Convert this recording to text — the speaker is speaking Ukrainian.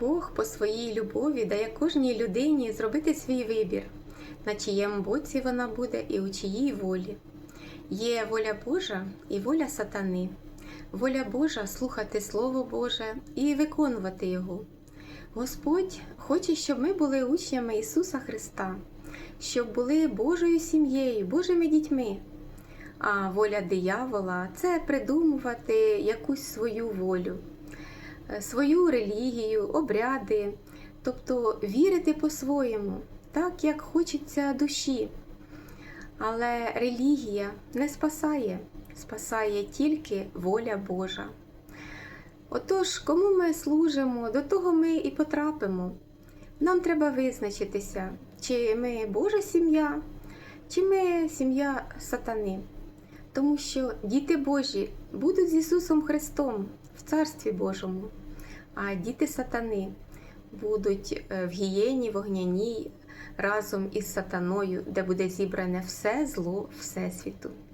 Бог по своїй любові дає кожній людині зробити свій вибір, на чиєму боці вона буде і у чиїй волі. Є воля Божа і воля сатани. Воля Божа слухати Слово Боже і виконувати Його. Господь хоче, щоб ми були учнями Ісуса Христа, щоб були Божою сім'єю, Божими дітьми. А воля диявола це придумувати якусь свою волю, свою релігію, обряди, тобто вірити по-своєму, так як хочеться душі. Але релігія не спасає, спасає тільки воля Божа. Отож, кому ми служимо, до того ми і потрапимо. Нам треба визначитися, чи ми Божа сім'я, чи ми сім'я сатани. Тому що діти Божі будуть з Ісусом Христом в Царстві Божому, а діти сатани будуть е, в гієні вогняній разом із сатаною, де буде зібране все зло Всесвіту.